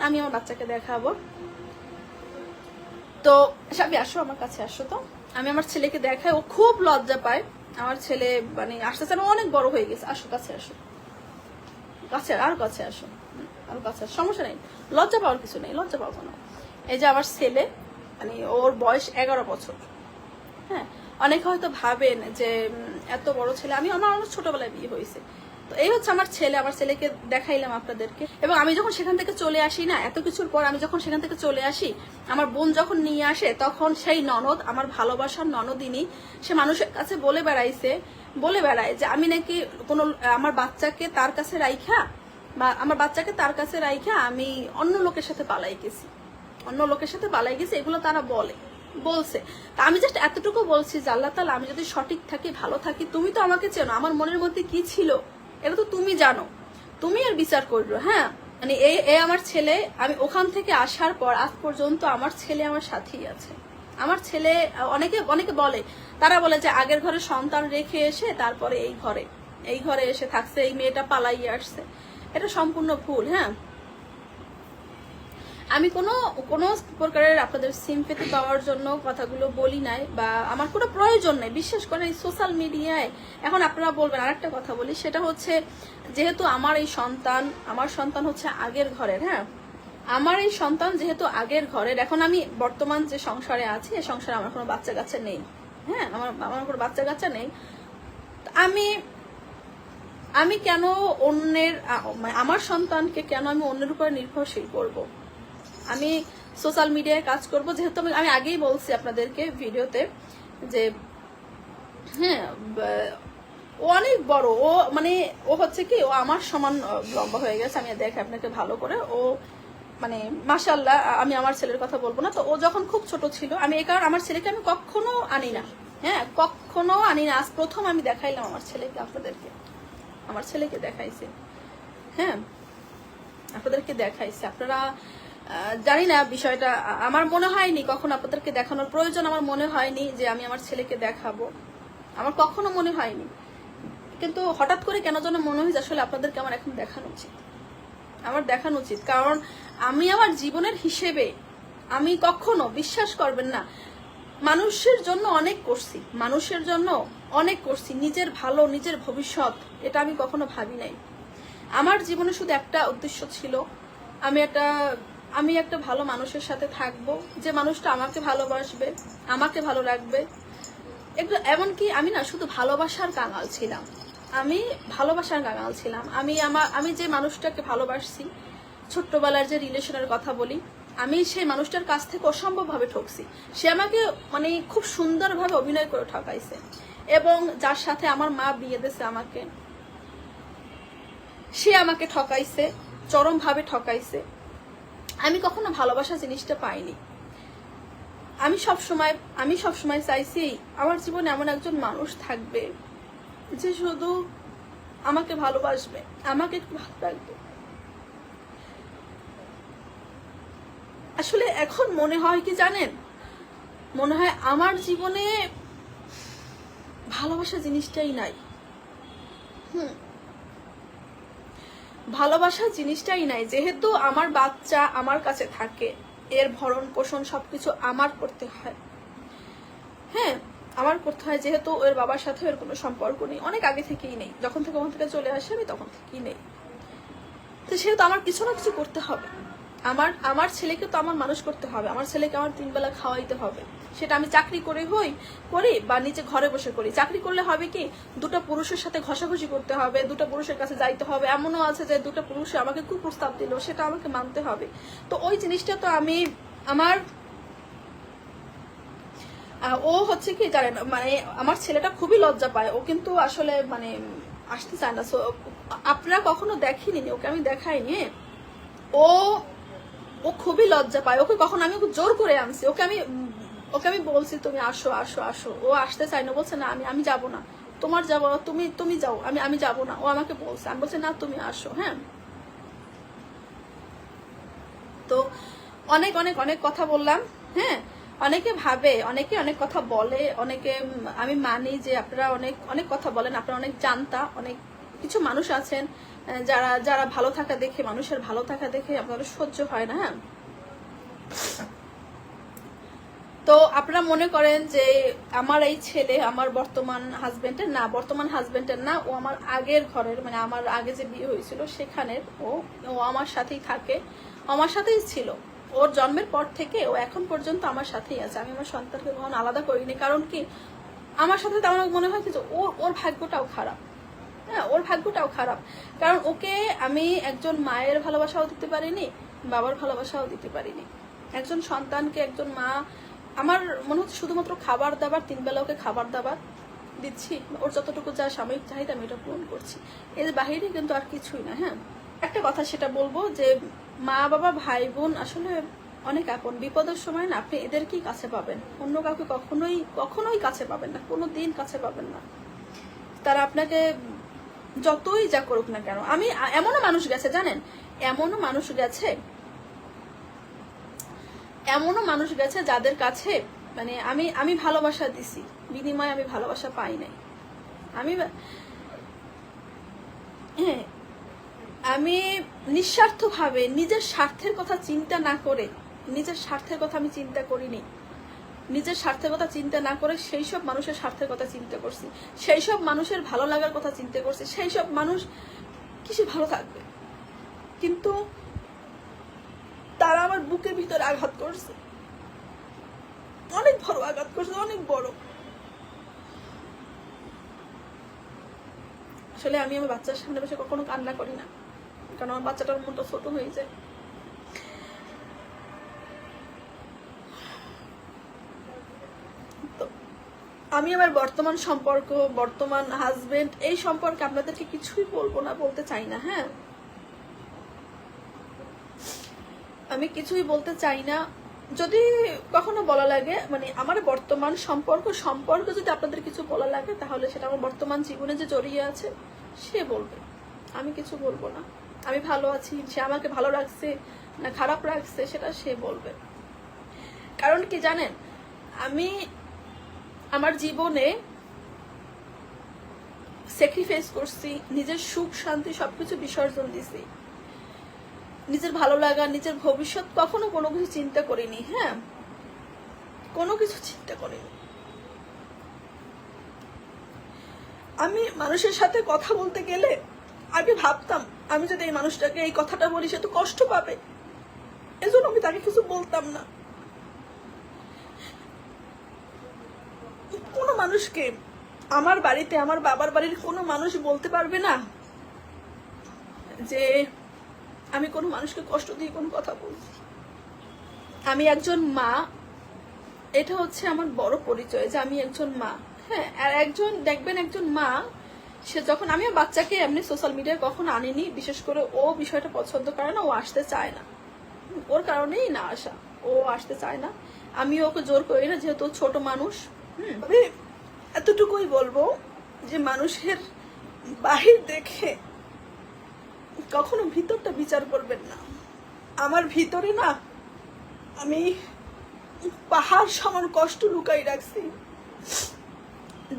আমি আমার বাচ্চাকে দেখাবো। তো, সাবি, আসো আমার কাছে, আসো তো। আমি আমার ছেলেকে দেখাই, ও খুব লজ্জা পায়। আমার ছেলে মানে আসতে চান অনেক বড় হয়ে গেছে। আসো, কাছে আসো। কাছে, আর কাছে আসো। আর কাছে সমস্যা নেই। লজ্জা পাওয়ার কিছু নেই, লজ্জা পাবো না এই যে আমার ছেলে মানে ওর বয়স এগারো বছর। হ্যাঁ অনেকে হয়তো ভাবেন যে এত বড় ছেলে, আমি, আমার অনেক ছোটবেলায় বিয়ে হয়েছে। তো এই হচ্ছে আমার ছেলে, আমার ছেলেকে দেখাইলাম আপনাদেরকে। এবং আমি যখন সেখান থেকে চলে আসি না, এত কিছুর পর আমি যখন সেখান থেকে চলে আসি, আমার বোন যখন নিয়ে আসে, তখন সেই ননদ, আমার ভালোবাসার ননদিনী, সে মানুষের কাছে বলে বেড়াইছে, বলে বেড়ায় যে, আমি নাকি কোনো, আমার বাচ্চাকে তার কাছে রাইখা, বা আমার বাচ্চাকে তার কাছে রাইখা, আমি অন্য লোকের সাথে পালাই গেছি। অন্য লোকের সাথে পালাই গেছে, এগুলো তারা বলে, বলছে। তা আমি জাস্ট এতটুকু বলছি যে, আল্লাহ তালা আমি যদি সঠিক থাকি, ভালো থাকি, তুমি তো আমাকে চেনো, আমার মনের মধ্যে কি ছিল? এটা তো তুমি জানো। তুমি আর বিচার করল হ্যাঁ? মানে এ এ আমার ছেলে, আমি ওখান থেকে আসার পর আজ পর্যন্ত আমার ছেলে আমার সাথেই আছে। আমার ছেলে, অনেকে অনেকে বলে, তারা বলে যে আগের ঘরে সন্তান রেখে এসে তারপরে এই ঘরে এই ঘরে এসে থাকছে, এই মেয়েটা পালাইয়ে আসছে। এটা সম্পূর্ণ ভুল হ্যাঁ? আমি কোনো কোনো প্রকারের আপনাদের সিম্পেথি পাওয়ার জন্য কথাগুলো বলি নাই বা আমার কোনো প্রয়োজন নেই। বিশেষ করে এই সোশ্যাল মিডিয়ায় এখন আপনারা বলবেন, আরেকটা কথা বলি, সেটা হচ্ছে যেহেতু আমার এই সন্তান, আমার সন্তান হচ্ছে আগের ঘরের হ্যাঁ? আমার এই সন্তান যেহেতু আগের ঘরের, এখন আমি বর্তমান যে সংসারে আছি এই সংসারে আমার কোনো বাচ্চা কাচ্চা নেই হ্যাঁ? আমার আমার কোনো বাচ্চা কাচ্চা নেই। আমি আমি কেন অন্যের মানে আমার সন্তানকে কেন আমি অন্যের উপরে নির্ভরশীল করব। আমি সোশ্যাল মিডিয়ায় কাজ করব, যেহেতু আমি আমি আগেই বলছি আপনাদেরকে ভিডিওতে যে হ্যাঁ অনেক বড়, ও মানে ও হচ্ছে কি, ও আমার সমান লম্বা হয়ে গেছে, আমি দেখে আপনাকে ভালো করে, ও মানে মাসাল্লাহ আমি আমার ছেলের কথা বলব না, তো ও যখন খুব ছোট ছিল, আমি এই কারণে আমার ছেলেকে আমি কখনো আনি না হ্যাঁ কখনো আনি না, আজ প্রথম আমি দেখাইলাম আমার ছেলেকে আপনাদেরকে, আমার ছেলেকে দেখাইছে হ্যাঁ আপনাদেরকে দেখাইছে, আপনারা জানি না বিষয়টা। আমার মনে হয়নি কখন আপনাদেরকে দেখানোর প্রয়োজন। আমার মনে হয়নি যে আমি আমার ছেলেকে দেখাবো। আমার কখনো মনে হয়নি। কিন্তু হঠাৎ করে কেন যেন মনে হয়েছে আসলে আপনাদেরকে আমার এখন দেখানো উচিত। আমার দেখানো উচিত। কারণ আমি আমার জীবনের হিসেবে আমি কখনো, বিশ্বাস করবেন না, মানুষের জন্য অনেক করছি। মানুষের জন্য অনেক করছি। নিজের ভালো, নিজের ভবিষ্যৎ, এটা আমি কখনো ভাবি নাই। আমার জীবনে শুধু একটা উদ্দেশ্য ছিল। আমি একটা আমি একটা ভালো মানুষের সাথে থাকব, যে মানুষটা আমাকে ভালোবাসবে, আমাকে ভালো রাখবে। একটু এমনকি আমি না শুধু ভালোবাসার কাঙাল ছিলাম। আমি ভালোবাসার কাঙাল ছিলাম। আমি আমার আমি যে মানুষটাকে ভালোবাসছি, ছোট্টবেলার যে রিলেশনের কথা বলি, আমি সেই মানুষটার কাছ থেকে অসম্ভবভাবে ঠকছি। সে আমাকে মানে খুব সুন্দরভাবে অভিনয় করে ঠকাইছে। এবং যার সাথে আমার মা বিয়ে দিয়েছে আমাকে, সে আমাকে ঠকাইছে, চরমভাবে ঠকাইছে। আমি কখনো ভালোবাসা জিনিসটা পাইনি। আমি সব সময়, আমি সব সময় চাইছি আমার জীবনে এমন একজন মানুষ থাকবে যে শুধু আমাকে ভালোবাসবে, আমাকে একটু ভালো রাখবে আসলে এখন মনে হয় কি জানেন? মনে হয় আমার জীবনে ভালোবাসা জিনিসটাই নাই। হুম। ভালোবাসা জিনিসটাই নাই, যেহেতু আমার বাচ্চা আমার কাছে থাকে। এর ভরণ পোষণ সবকিছু আমার করতে হয়। হ্যাঁ আমার করতে হয়, যেহেতু ওর বাবার সাথে এর কোনো সম্পর্ক নেই। অনেক আগে থেকেই নেই। যখন থেকে ওখান থেকে চলে আসে, আমি তখন থেকেই নেই। তো সেহেতু আমার কিছু না কিছু করতে হবে। আমার আমার ছেলেকে তো আমার মানুষ করতে হবে। আমার ছেলেকে আমার তিন বেলা খাওয়াইতে হবে। সেটা আমি চাকরি করে হই করি বা নিচে ঘরে বসে করি। চাকরি করলে হবে কি দুটো পুরুষের সাথে ঘষাঘষি করতে হবে দুটো পুরুষের কাছে যাইতে হবে। এমনও আছে যে দুটো পুরুষে আমাকে কুপ্রস্তাব দিল সেটা আমাকে মানতে হবে। তো ওই জিনিসটা তো আমি আমার ও হচ্ছে কি জানেন মানে আমার ছেলেটা খুবই লজ্জা পায়। ও কিন্তু আসলে মানে আসতে চায় না। So, আপনারা কখনো দেখেনি ওকে আমি দেখাইনি? ও ও খুবই লজ্জা পায়। ওকে কখন আমি ওকে জোর করে আনছি। ওকে আমি ওকে আমি বলছি, তুমি আসো আসো আসো। ও আসতে চাই না, বলছে, না, আমি আমি যাব না। তোমার যাব তুমি তুমি যাও, আমি আমি যাব না। ও আমাকে বলছে, আমি বলছি, না, তুমি আসো। হ্যাঁ। তো অনেক অনেক অনেক কথা বললাম হ্যাঁ। অনেকে ভাবে, অনেকে অনেক কথা বলে, অনেকে আমি মানি যে আপনারা অনেক অনেক কথা বলেন, আপনারা অনেক জানতা, অনেক কিছু মানুষ আছেন যারা যারা ভালো থাকা দেখে, মানুষের ভালো থাকা দেখে আপনাদের সহ্য হয় না হ্যাঁ। তো আপনারা মনে করেন যে আমার এই ছেলে আমার বর্তমান হাজবেন্ডের না, বর্তমান হাজবেন্ডের না, ও আমার আগের ঘরের মানে আমার আগে যে বিয়ে হয়েছিল সেখানের, ও ও আমার সাথেই থাকে, আমার সাথেই ছিল। ওর জন্মের পর থেকে ও এখন পর্যন্ত আমার সাথেই আছে। আমি আমার সন্তানকে কখনো আলাদা করিনি, কারণ কি? আমার সাথে তো আমার মনে হয় যে ওর ওর ভাগ্যটাও খারাপ। হ্যাঁ ওর ভাগ্যটাও খারাপ। কারণ ওকে আমি একজন মায়ের ভালোবাসাও দিতে পারিনি, বাবার ভালোবাসাও দিতে পারিনি। একজন সন্তানকে একজন মা আমার মনে হচ্ছে শুধুমাত্র খাবার দাবার, তিন বেলা ওকে খাবার দাবার দিচ্ছি, ওর যতটুকু যা সাময়িক চাহিদা আমি এটা পূরণ করছি। এর বাহিরে কিন্তু আর কিছুই না হ্যাঁ? একটা কথা সেটা বলব যে মা, বাবা, ভাই, বোন আসলে অনেক আপন। বিপদের সময় না আপনি এদেরকেই কাছে পাবেন। অন্য কাউকে কখনোই কখনোই কাছে পাবেন না কোনো দিন কাছে পাবেন না। তারা আপনাকে যতই যা করুক না কেন, আমি, এমনও মানুষ গেছে, জানেন? এমনও মানুষ গেছে এমনও মানুষ গেছে যাদের কাছে মানে আমি আমি ভালোবাসা দিছি। বিনিময়ে আমি ভালোবাসা পাই নাই। আমি হ্যাঁ আমি নিঃস্বার্থভাবে নিজের স্বার্থের কথা চিন্তা না করে, নিজের স্বার্থের কথা আমি চিন্তা করিনি। নিজের স্বার্থের কথা চিন্তা না করে সেই সব মানুষের স্বার্থের কথা চিন্তা করছি। সেই সব মানুষের ভালো লাগার কথা চিন্তা করছি। সেই সব মানুষ কিসে ভালো থাকবে? কিন্তু তারা আমার বুকের ভিতরে আঘাত করছে। অনেক বড় আঘাত করছে, অনেক বড়। আসলে আমি আমার বাচ্চার সামনে বসে কখনো কান্না করি না, কারণ আমার বাচ্চাটার মনটা ছোট হয়ে যায়। আমি আমার বর্তমান সম্পর্ক, বর্তমান হাজবেন্ড এই সম্পর্কে আপনাদেরকে কিছুই বলব না, বলতে চাই না হ্যাঁ? আমি কিছুই বলতে চাই না। যদি কখনো বলা লাগে মানে আমার বর্তমান সম্পর্ক সম্পর্ক যদি আপনাদের কিছু বলা লাগে, তাহলে সেটা আমার বর্তমান জীবনে যে জড়িয়ে আছে, সে বলবে। আমি কিছু বলব না। আমি ভালো আছি, সে আমাকে ভালো রাখছে না খারাপ রাখছে, সেটা সে বলবে। কারণ কি জানেন, আমি আমার জীবনে স্যাক্রিফাইস করছি, নিজের সুখ, শান্তি সবকিছু বিসর্জন দিছি। নিজের ভালো লাগা, নিজের ভবিষ্যৎ কখনো কোনো কিছু চিন্তা করিনি হ্যাঁ? কোনো কিছু চিন্তা করিনি। আমি মানুষের সাথে কথা বলতে গেলে আগে ভাবতাম, আমি যদি এই মানুষটাকে এই কথাটা বলি, সে তো কষ্ট পাবে। এজন্য আমি তাকে কিছু বলতাম না। কোনো মানুষকে আমার বাড়িতে, আমার বাবার বাড়ির কোনো মানুষ বলতে পারবে না যে আমি কোনো মানুষকে কষ্ট দিয়ে কোনো কথা বলছি। আমি একজন মা, এটা হচ্ছে আমার বড় পরিচয় যে আমি একজন মা। হ্যাঁ আর একজন, দেখবেন একজন মা, সে যখন, আমি বাচ্চাকে এমনি সোশ্যাল মিডিয়ায় কখন আনিনি, বিশেষ করে ও বিষয়টা পছন্দ করে না, ও আসতে চায় না। ওর কারণেই না আসা, ও আসতে চায় না। আমি ওকে জোর করি না, যেহেতু ছোট মানুষ। হুম এতটুকুই বলব যে মানুষের বাহির দেখে কখনো ভিতরটা বিচার করবেন না। আমার ভিতরে না, আমি পাহাড় সমান কষ্ট লুকাই রাখছি।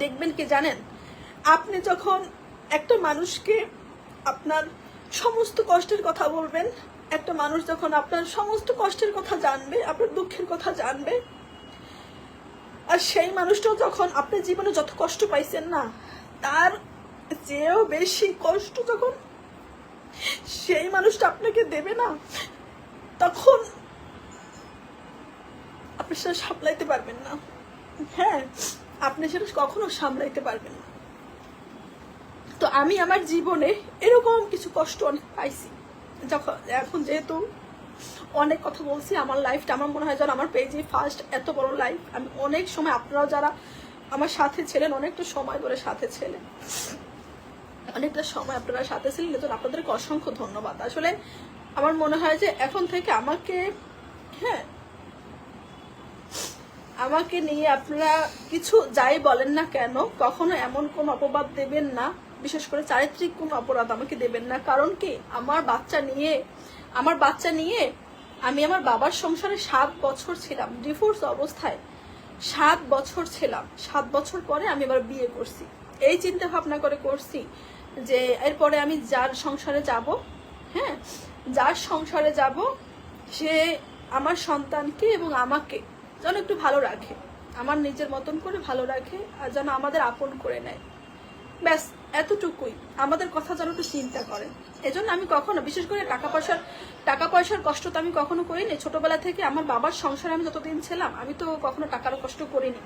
দেখবেন কি জানেন, আপনি যখন একটা মানুষকে আপনার সমস্ত কষ্টের কথা বলবেন, একটা মানুষ যখন আপনার সমস্ত কষ্টের কথা জানবে, আপনার দুঃখের কথা জানবে, আর সেই মানুষটাও যখন আপনার জীবনে যত কষ্ট পাইছেন না, তার চেয়েও বেশি কষ্ট যখন সেই মানুষটা আপনাকে দেবে না, তখন আপনি সেটা সামলাইতে পারবেন না। হ্যাঁ আপনি সেটা কখনো সামলাইতে পারবেন না। তো আমি আমার জীবনে এরকম কিছু কষ্ট অনেক পাইছি। যখন, এখন যেহেতু অনেক কথা বলছি, আমার লাইফটা আমার মনে হয় যেন আমার পেজে ফার্স্ট এত বড় লাইফ আমি অনেক সময় আপনারাও যারা আমার সাথে ছিলেন, অনেকটা সময় ধরে সাথে ছিলেন। অনেকটা সময় আপনারা সাথে ছিলেন, এজন্য আপনাদেরকে অসংখ্য ধন্যবাদ। আসলে আমার মনে হয় যে এখন থেকে আমাকে হ্যাঁ আমাকে নিয়ে আপনারা কিছু যাই বলেন না কেন, কখনো এমন কোন অপবাদ দেবেন না, বিশেষ করে চারিত্রিক কোন অপরাধ আমাকে দেবেন না। কারণ কি? আমার বাচ্চা নিয়ে, আমার বাচ্চা নিয়ে আমি আমার বাবার সংসারে সাত বছর ছিলাম ডিভোর্স অবস্থায় সাত বছর ছিলাম। সাত বছর পরে আমি আবার বিয়ে করছি। এই চিন্তা ভাবনা করে করছি যে এরপরে আমি যার সংসারে যাব হ্যাঁ যার সংসারে যাব, সে আমার সন্তানকে এবং আমাকে যেন একটু ভালো রাখে, আমার নিজের মতন করে ভালো রাখে আর যেন আমাদের আপন করে নেয়। ব্যাস, এতটুকুই। আমাদের কথা যেন একটু চিন্তা করে। এজন্য আমি কখনো, বিশেষ করে টাকা পয়সার টাকা পয়সার কষ্ট তো আমি কখনো করিনি। ছোটবেলা থেকে আমার বাবার সংসারে আমি যতদিন ছিলাম, আমি তো কখনো টাকারও কষ্ট করিনি।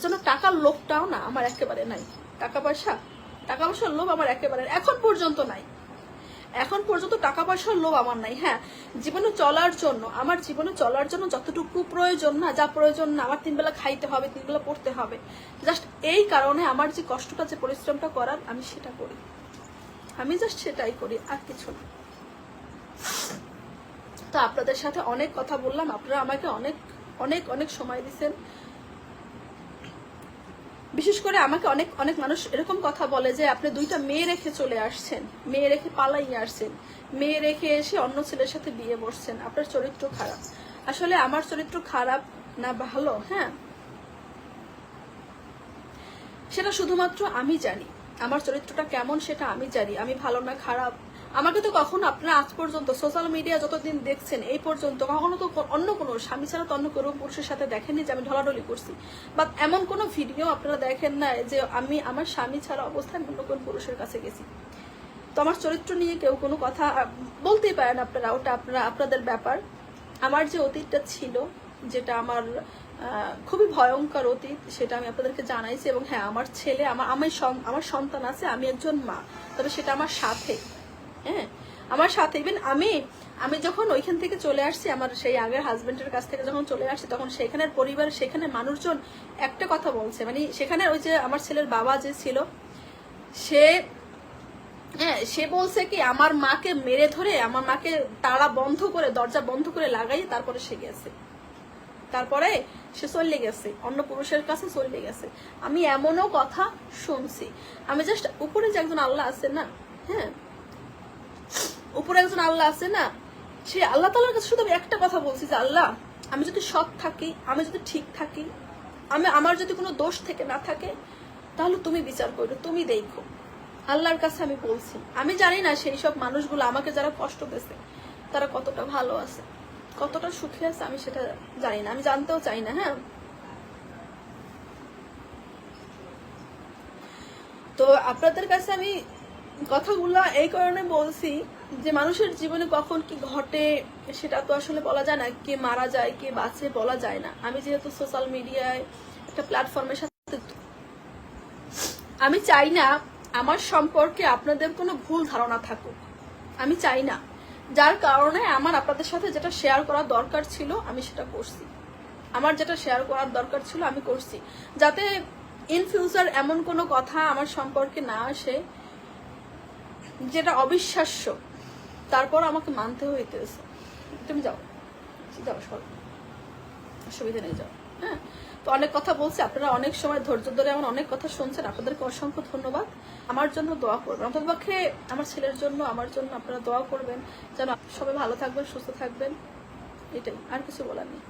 এজন্য টাকার লোভটাও না আমার একেবারে নাই। টাকা পয়সা, টাকা পয়সার লোভ আমার একেবারে এখন পর্যন্ত নাই। এখন পর্যন্ত টাকা পয়সার লোভ আমার নাই। হ্যাঁ জীবনে চলার জন্য, আমার জীবনে চলার জন্য যতটুকু প্রয়োজন না, যা প্রয়োজন না, আমার তিন বেলা খাইতে হবে, তিন বেলা পড়তে হবে। জাস্ট এই কারণে আমার যে কষ্টটা, যে পরিশ্রমটা করার, আমি সেটা করি। আমি জাস্ট সেটাই করি, আর কিছু না। তো আপনাদের সাথে অনেক কথা বললাম। আপনারা আমাকে অনেক অনেক অনেক সময় দিচ্ছেন বিশেষ করে আমাকে অনেক অনেক মানুষ এরকম কথা বলে যে আপনি দুইটা মেয়ে রেখে চলে আসছেন, মেয়ে রেখে পালাই আসছেন, মেয়ে রেখে এসে অন্য ছেলের সাথে বিয়ে বসছেন আপনার চরিত্র খারাপ। আসলে আমার চরিত্র খারাপ না ভালো হ্যাঁ? সেটা শুধুমাত্র আমি জানি। আমার চরিত্রটা কেমন সেটা আমি জানি। আমি ভালো না খারাপ আমাকে তো কখনো আপনারা আজ পর্যন্ত সোশ্যাল মিডিয়া যতদিন দেখছেন, এই পর্যন্ত কখনো তো অন্য কোনো স্বামী ছাড়া তো অন্য কোনো পুরুষের সাথে দেখেননি যে আমি ঢলাঢলি করছি। বা এমন কোনো ভিডিও আপনারা দেখেন না যে আমি আমার স্বামী ছাড়া অবস্থায় অন্য কোনো পুরুষের কাছে গেছি। তো আমার চরিত্র নিয়ে কেউ কোনো কথা বলতেই পারেন আপনারা, ওটা আপনারা, আপনাদের ব্যাপার। আমার যে অতীতটা ছিল, যেটা আমার খুবই ভয়ঙ্কর অতীত, সেটা আমি আপনাদেরকে জানাইছি এবং হ্যাঁ আমার ছেলে, আমার আমার আমার সন্তান আছে, আমি একজন মা। তবে সেটা আমার সাথে। হ্যাঁ আমার সাথে ইভেন আমি আমি যখন ওইখান থেকে চলে আসছি, আমার সেই আগের হাজবেন্ডের কাছ থেকে যখন চলে আসছি, তখন সেখানের পরিবার, সেখানে মানুষজন একটা কথা বলছে মানে সেখানে ওই যে আমার ছেলের বাবা যে ছিল, সে হ্যাঁ সে বলছে কি, আমার মাকে মেরে ধরে, আমার মাকে তালা বন্ধ করে, দরজা বন্ধ করে লাগাই তারপরে সে গেছে। তারপরে সে চলে গেছে, অন্য পুরুষের কাছে চলে গেছে। আমি এমনও কথা শুনছি। আমি জাস্ট উপরে যে একজন আল্লাহ আছে না হ্যাঁ উপরে একজন আল্লাহ আছে না, সে আল্লাহ তালার কাছে শুধু আমি একটা কথা বলছি যে, আল্লাহ, আমি যদি সৎ থাকি, আমি যদি ঠিক থাকি, আমি, আমার যদি কোনো দোষ থেকে না থাকে, তাহলে তুমি বিচার করো তুমি দেখো। আল্লাহর কাছে আমি বলছি, আমি জানি না সেই সব মানুষগুলো আমাকে যারা কষ্ট দিয়েছে, তারা কতটা ভালো আছে, কতটা সুখে আছে, আমি সেটা জানি না, আমি জানতেও চাই না হ্যাঁ। তো আপনাদের কাছে আমি কথাগুলো এই কারণে বলছি যে মানুষের জীবনে কখন কি ঘটে সেটা তো আসলে বলা যায় না। কে মারা যায়, কে বাঁচে বলা যায় না। আমি যেহেতু সোশ্যাল মিডিয়ায় একটা প্ল্যাটফর্মের সাথে আমি চাই না আমার সম্পর্কে আপনাদের কোনো ভুল ধারণা থাকুক। আমি চাই না। যার কারণে আমার আপনাদের সাথে যেটা শেয়ার করার দরকার ছিল, আমি সেটা করছি। আমার যেটা শেয়ার করার দরকার ছিল, আমি করছি। যাতে ইন ফিউচার এমন কোনো কথা আমার সম্পর্কে না আসে যেটা অবিশ্বাস্য। তারপর আমাকে মানতে হইতেছে। তুমি যাও। যাও, সর। অসুবিধা নেই, যাও। হ্যাঁ? তো অনেক কথা বলছি। আপনারা অনেক সময় ধৈর্য ধরে এমন অনেক কথা শুনছেন। আপনাদেরকে অসংখ্য ধন্যবাদ। আমার জন্য দোয়া করবেন। অন্তত পক্ষে আমার ছেলের জন্য, আমার জন্য আপনারা দোয়া করবেন। যেন সবাই ভালো থাকবেন, সুস্থ থাকবেন। এটাই। আর কিছু বলার নেই।